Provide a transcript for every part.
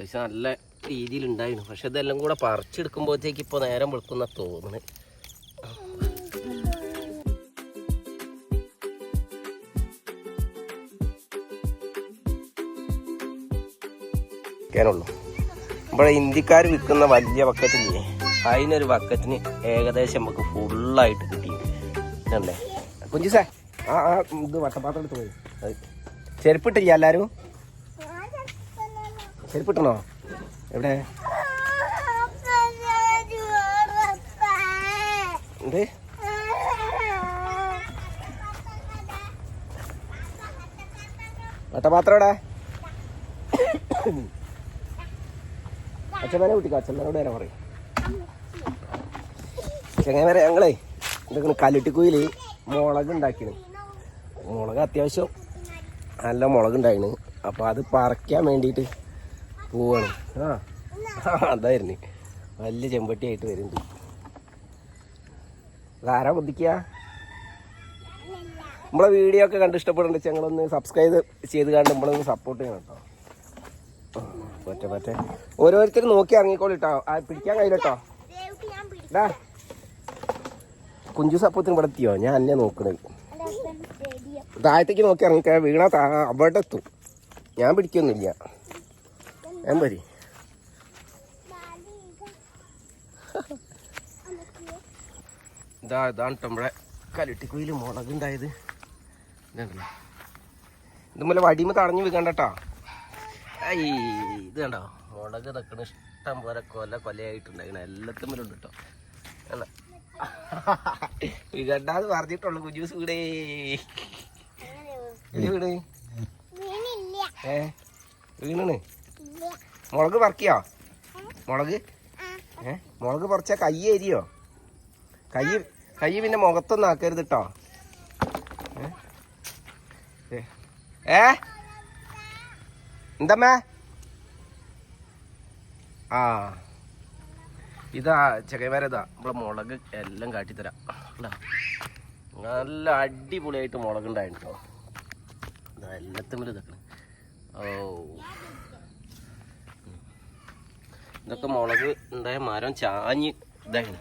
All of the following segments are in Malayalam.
അത്യാവശ്യം നല്ല രീതിയിൽ ഉണ്ടായിരുന്നു പക്ഷെ ഇതെല്ലാം കൂടെ പറിച്ചെടുക്കുമ്പോഴത്തേക്ക് ഇപ്പോൾ നേരം വെളുക്കുന്ന തോന്നുന്നു ുള്ളൂ ഇവിടെ ഇന്ത്യക്കാർ വിൽക്കുന്ന വലിയ ബക്കറ്റില്ലേ? അതിനൊരു ബക്കറ്റിന് ഏകദേശം നമുക്ക് ഫുള്ളായിട്ട് കിട്ടി. അല്ലേ കുഞ്ചുസേ ആ ആ ഇത് വട്ടപ്പാത്രം എടുത്ത് പോയി. ചെരുപ്പിട്ടില്ല എല്ലാവരും ചെരുപ്പിട്ടണോ എവിടെ? എന്ത്? വട്ടപാത്രം എവിടെ? അച്ഛമ്മേനെ കുട്ടിക്കോ അച്ഛമ്മേനോട് വരാൻ പറയും. ചെങ്ങന്മാരെ ഞങ്ങളേ ഇതൊക്കെ കല്ലിട്ടിക്കുയിൽ മുളക് ഉണ്ടാക്കിന് മുളക് അത്യാവശ്യം നല്ല മുളക് ഉണ്ടായിന്. അപ്പോൾ അത് പറിക്കാൻ വേണ്ടിയിട്ട് പോവാണ്. ആ. അതായിരുന്നു. വലിയ ചെമ്പട്ടിയായിട്ട് വരുന്നുണ്ട്. ഇതാരാ ബുദ്ധിക്കുക നമ്മളെ വീഡിയോ ഒക്കെ കണ്ട് ഇഷ്ടപ്പെടുന്നുണ്ട് ഞങ്ങളൊന്ന് സബ്സ്ക്രൈബ് ചെയ്ത് കണ്ട് നമ്മളൊന്ന് സപ്പോർട്ട് ചെയ്യണം കേട്ടോ പറ്റേ പറ്റേ. ഓരോരുത്തർ നോക്കി ഇറങ്ങിക്കോളിട്ടോ. ആ പിടിക്കാൻ കഴിയില്ലട്ടോ. ഡാ കുഞ്ചു സപ്പോർട്ടിന് ഇവിടെ എത്തിയോ? ഞാൻ അന്നെ നോക്കണത്. താഴത്തേക്ക് നോക്കി ഇറങ്ങിക്കാ. വീണ അവിടെ എത്തും. ഞാൻ പിടിക്കൊന്നുമില്ല. ഞാൻ വരി. ഇതാ ഇതാണ് നമ്മുടെ കലിട്ടിക്കുയിൽ മുളകുണ്ടായത് ഇതുണ്ടല്ലോ. ഇതുപോലെ വടിമ തടഞ്ഞു വെക്കണ്ടട്ടോ ഐ ഇത് കണ്ടോ? മുളക് തക്കണ ഇഷ്ടം പോലെ കൊല കൊലയായിട്ടുണ്ടായിരുന്നു എല്ലാത്തും ഉണ്ട് കേട്ടോ അല്ല വികണ്ടാന്ന് പറഞ്ഞിട്ടുള്ളു. കുജൂസ് വീടേ. വീട് ഏ? വീണണ്? മുളക് പറിക്കോ? മുളക്? ഏ? മുളക് പറിച്ച കൈ എരിയോ? കൈ കൈ പിന്നെ മുഖത്തൊന്നും ആക്കരുത് കേട്ടോ ഏ? എന്തമ്മേ? ആ. ഇതാ ചെക്കന്മാരതാ. നമ്മളെ മുളക് എല്ലാം കാട്ടിത്തരാം? നല്ല അടിപൊളിയായിട്ട് മുളക് ഉണ്ടായിട്ടോ കേട്ടോ ഇതാ എല്ലാത്തും ഇതൊക്കെ ഓ ഇതൊക്കെ മുളക് ഉണ്ടായ മരം ചാഞ്ഞ് ഇതായിരുന്നു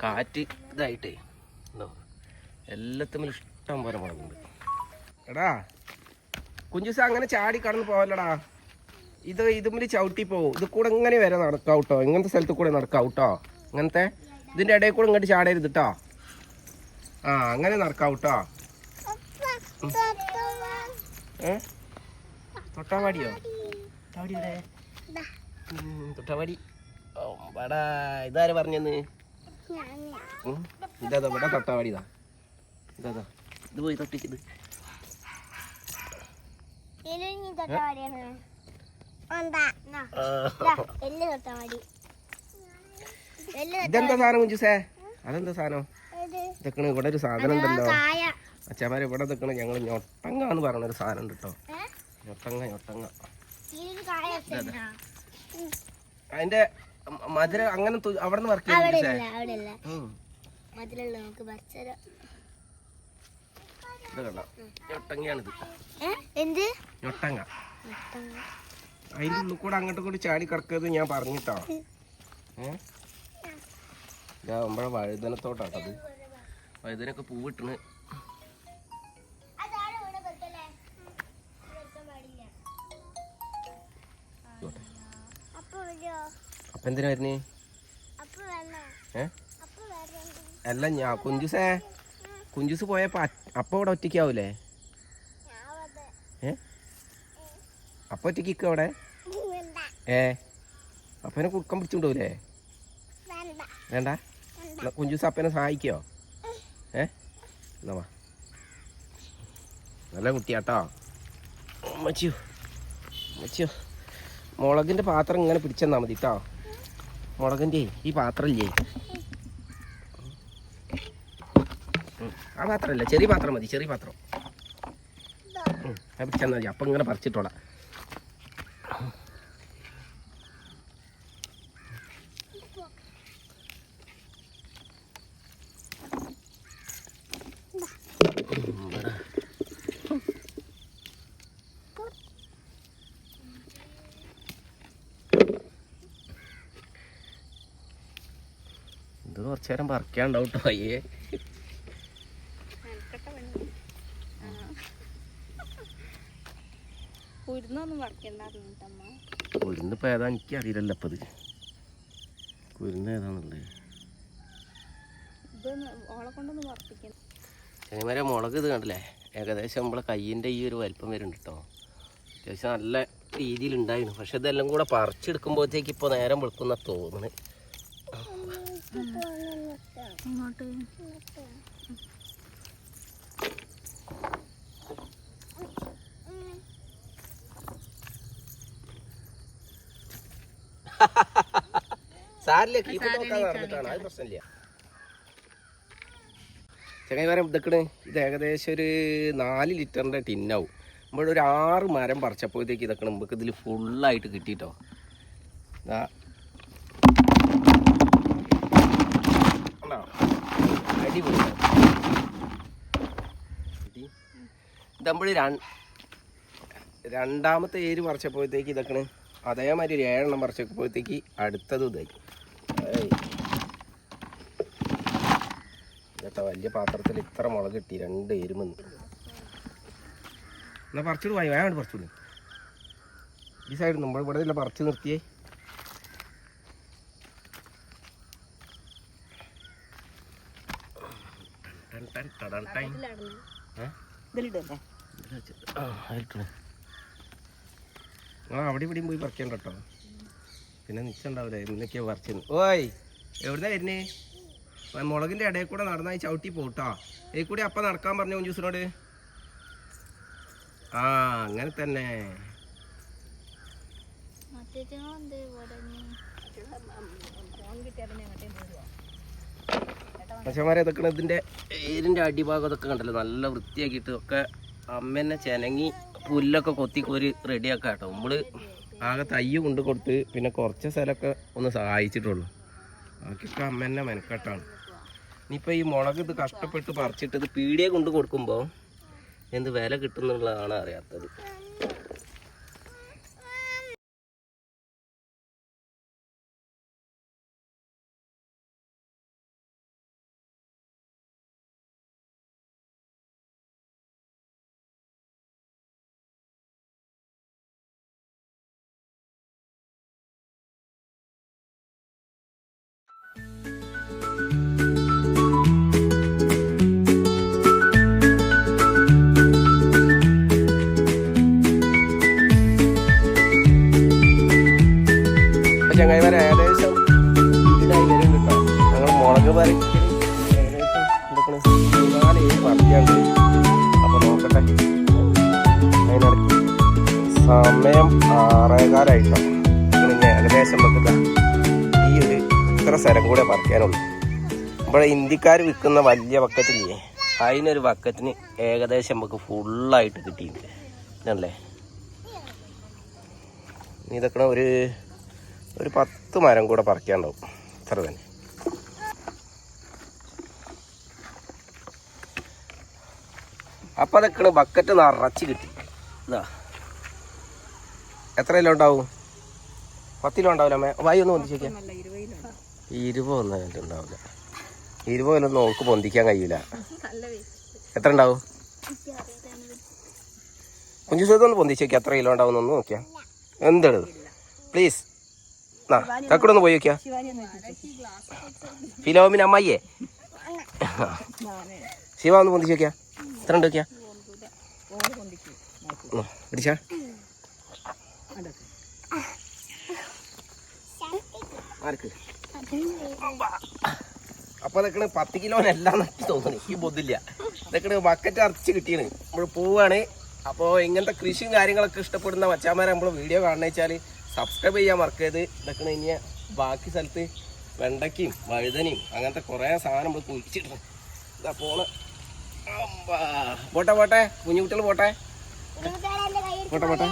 കാറ്റ് ഇതായിട്ടേ. ഉണ്ടോ എല്ലാത്തും ഇഷ്ടം പോലെ മുളകുണ്ട്. എടാ കുഞ്ചുസ അങ്ങനെ ചാടി കടന്ന് പോവല്ലടാ. ഇത് ഇതുമ്മിൽ ചവിട്ടി പോവും. ഇത് കൂടെ ഇങ്ങനെ വരെ നടക്കാം കേട്ടോ ഇങ്ങനത്തെ സ്ഥലത്ത് കൂടെ നടക്കാം കേട്ടോ ഇങ്ങനത്തെ ഇതിന്റെ ഇടയിൽ കൂടെ ഇങ്ങോട്ട് ചാടരുത് കേട്ടോ ആ അങ്ങനെ നടക്കാം കേട്ടോ ഏ? തൊട്ടാവാടിയോ? തൊട്ടാവാടി ഇവിടെ ഉം, തൊട്ടാവാടി. ഓ വടാ ഇതാര് പറഞ്ഞെന്ന്? ഇതാ ഇവിടെ തൊട്ടാവാടി ഇതാ. ഇതാ പോയി തൊട്ടിച്ചത് ഇതെന്താ സാധനം കുഞ്ചുസേ അതെന്താ സാധനം? ഇതൊക്കെ ഇവിടെ ഒരു സാധനം ഉണ്ടല്ലോ. അച്ഛാമാരെ ഇവിടെ നിൽക്കണ ഞങ്ങൾ ഞൊട്ടങ്ങ എന്ന് പറഞ്ഞൊരു സാധനം ഉണ്ട് കേട്ടോ ഞൊട്ടങ്ങ ഞൊട്ടങ്ങ? അതിന്റെ മധുര അങ്ങനെ അവിടെ നിന്ന് വർക്ക് ഞൊട്ടങ്ങ. അതിന്റെ ഉള്ളിൽ കൂടെ അങ്ങോട്ട് കൂടി ചാടി കിടക്കരുത് ഞാൻ പറഞ്ഞിട്ടോ. ഏഹ് വഴുതനത്തോട്ടാട്ടത് വഴുതനൊക്കെ പൂവിട്ടണ് അപ്പൊ എന്തിനാ വരുന്നേ? അല്ല ഞാൻ കുഞ്ചുസേ കുഞ്ചുസ് പോയപ്പോ അപ്പൊ ഇവിടെ ഒറ്റയ്ക്കാവൂലേ ഏ? അപ്പൊ ഒറ്റയ്ക്ക് അവിടെ? ഏ? അപ്പനെ കുടുക്കം പിടിച്ചുകൊണ്ടുപോലേ വേണ്ട. കുഞ്ചുസ് അപ്പനെ സഹായിക്കോ? ഏ? എന്നാ നല്ല കുട്ടിയാട്ടോ. മച്ചിയോ മച്ചിയോ മുളകിന്റെ പാത്രം ഇങ്ങനെ പിടിച്ചെന്നാ മതി കേട്ടോ മുളകിന്റെ ഈ പാത്രമില്ലേ? ആ പാത്രമല്ല ചെറിയ പാത്രം മതി ചെറിയ പാത്രം. പിടിച്ചെന്നാ മതി. അപ്പം ഇങ്ങനെ പറിച്ചിട്ടോളാം. കുറച്ചു നേരം പറിക്കാണ്ടാവും കേട്ടോ അയ്യേ കുരുന്ന് ഇപ്പം ഏതാ എനിക്ക് അറിയില്ലല്ലോ അപ്പം ഇത് കുരുന്ന് ഏതാണല്ലേ ശനിമാരെ മുളക് ഇത് കണ്ടല്ലേ? ഏകദേശം നമ്മളെ കയ്യിന്റെ ഈ ഒരു വലിപ്പം വരുന്നുണ്ട് കേട്ടോ അത്യാവശ്യം നല്ല രീതിയിൽ ഉണ്ടായിരുന്നു പക്ഷെ ഇതെല്ലാം കൂടെ പറിച്ചെടുക്കുമ്പോഴത്തേക്ക് ഇപ്പോൾ നേരം വെളുക്കുന്ന തോന്നുന്നു ഇങ്ങോട്ട്. സാരില്ല കീപ്പ് നോക്കാൻ നടന്നിട്ടാണ് അത് പ്രശ്നമില്ല. ചങ്ങായിമാരം ഇതൊക്കെ ഇത് ഏകദേശം ഒരു നാല് ലിറ്ററിന്റെ ടിന്നാവും. ഇവിടെ ഒരു ആറ് മരം പറിച്ചപ്പോഴത്തേക്ക് ഇതൊക്കെ നമുക്ക് ഇതിൽ ഫുള്ളായിട്ട് കിട്ടിയിട്ടോ ഇതാ കണ്ടോ? അടിപൊളി കിട്ടി. നമ്മൾ രണ്ടാമത്തെ ഏര് പറിച്ചപ്പോഴത്തേക്ക് ഇതൊക്കെ അതേമാതിരി ഒരു ഏഴെണ്ണം പറിച്ചപ്പോഴത്തേക്ക് അടുത്തത് ഇതായി. ഇതൊക്കെ വലിയ പാത്രത്തിൽ ഇത്ര മുളക് കിട്ടി രണ്ട് എരുമെന്ന് എന്നാൽ പറിച്ചിട്ട് വായി വേണ്ട പറിച്ചിട്. ഈ സൈഡ് നമ്മൾ ഇവിടെ ഇല്ല പറിച്ച് നിർത്തിയേ. ഇതിലിടല്ലേ ആ, അവിടെ ഇവിടെയും പോയി പറിക്കണ്ട കേട്ടോ. പിന്നെ നിച്ചുണ്ടാവില്ല ഇന്നൊക്കെയാ പറിച്ചത് ഓയ് എവിടുന്നാ വരുന്നേ? മുളകിന്റെ ഇടയിൽ കൂടെ നടന്നായി ചവിട്ടി പോട്ടോ. ഈ കൂടി അപ്പം നടക്കാൻ പറഞ്ഞു കുഞ്ചൂസിനോട് ആ അങ്ങനെ തന്നെ. മറ്റേറ്റങ്ങളെന്ത് മനുഷ്യന്മാരെ ഇതൊക്കെ ഏരിന്റെ അടിഭാഗം ഇതൊക്കെ കണ്ടല്ലോ. നല്ല വൃത്തിയാക്കിയിട്ട് ഒക്കെ അമ്മേനെ ചെനങ്ങി പുല്ലൊക്കെ കൊത്തി കോരി റെഡിയാക്കാം കേട്ടോ. നമ്മൾ ആകെ തയ്യ് കൊണ്ട് കൊടുത്ത് പിന്നെ കുറച്ച് സ്ഥലമൊക്കെ ഒന്ന് സഹായിച്ചിട്ടുള്ളൂ. ബാക്കിയൊക്കെ അമ്മ തന്നെ മെനക്കെട്ടാണ്. ഇനിയിപ്പോൾ ഈ മുളക് ഇത് കഷ്ടപ്പെട്ട് പറിച്ചിട്ട് ഇത് പീടിയെ കൊണ്ട് കൊടുക്കുമ്പോൾ എന്ത് വില കിട്ടുന്നുള്ളതാണ് അറിയാത്തത്. അപ്പൊ ചങ്ങായിമാരെ ഏകദേശം മുളക് പറിക്കൽ സമയം ആറേകാലായിട്ടോ. നിങ്ങൾ ഏകദേശം നമുക്ക് ഈ ഒരു ഇത്ര സ്ഥലം കൂടെ പറിക്കാനുള്ളൂ. ഇവിടെ ഇന്ത്യക്കാർ വിൽക്കുന്ന വലിയ ബക്കറ്റില്ലേ? അതിനൊരു ബക്കറ്റിന് ഏകദേശം നമുക്ക് ഫുള്ളായിട്ട് കിട്ടിയിട്ടുണ്ട്. അല്ലേ ഇതൊക്കെ ഒരു ഒരു പത്ത് മരം കൂടെ പറിക്കാണ്ടാവും. ഇത്ര തന്നെ. അപ്പം അതൊക്കെ ബക്കറ്റ് നിറച്ച് കിട്ടി. ഇതാ. എത്ര കിലോ ഉണ്ടാവും? പത്ത് കിലോ ഉണ്ടാവില്ല അമ്മേ. വായി ഒന്ന് പൊന്തിച്ചേക്കാം ഇരുപതൊന്നും ഉണ്ടാവില്ല. ഇരുപത് കിലോ നോക്ക് പൊന്തിക്കാൻ കഴിയില്ല എത്ര ഉണ്ടാവും? കുഞ്ചു ഒന്ന് പൊന്തിച്ചേക്കാം എത്ര കിലോ ഉണ്ടാവും ഒന്ന് നോക്കിയാ. എന്താണ് പ്ലീസ് തക്കൂടെ ഒന്ന് പോയി നോക്കിയാ. ഫിലോമിന് അമ്മായിയേ. ശിവ ഒന്ന് പൊന്തിച്ച് നോക്കിയാ. എത്ര ഉണ്ട് നോക്കിയാ. പിടിച്ചാ. അപ്പൊ അതൊക്കെ പത്ത് കിലോനെല്ലാം നട്ടി തോന്നുന്നു. ഈ ബുദ്ധില്ല ഇതൊക്കെ ബക്കറ്റ് അറച്ച് കിട്ടിയാണ് നമ്മൾ പോവാണ്. അപ്പോ ഇങ്ങനത്തെ കൃഷിയും കാര്യങ്ങളൊക്കെ ഇഷ്ടപ്പെടുന്ന മച്ചാമാരെ നമ്മൾ വീഡിയോ കാണുന്ന വെച്ചാൽ സബ്സ്ക്രൈബ് ചെയ്യാൻ മറക്കരുത്. ഇതൊക്കെ കഴിഞ്ഞാൽ ബാക്കി സ്ഥലത്ത് വെണ്ടയ്ക്കയും വഴുതനയും അങ്ങനത്തെ കുറേ സാധനം നമ്മൾ കുഴിച്ചിട്ടുണ്ട് ഇതാ പോണ. പോട്ടെ പോട്ടെ. കുഞ്ഞുകുട്ടികൾ പോട്ടെ. പോട്ടെ പോട്ടെ.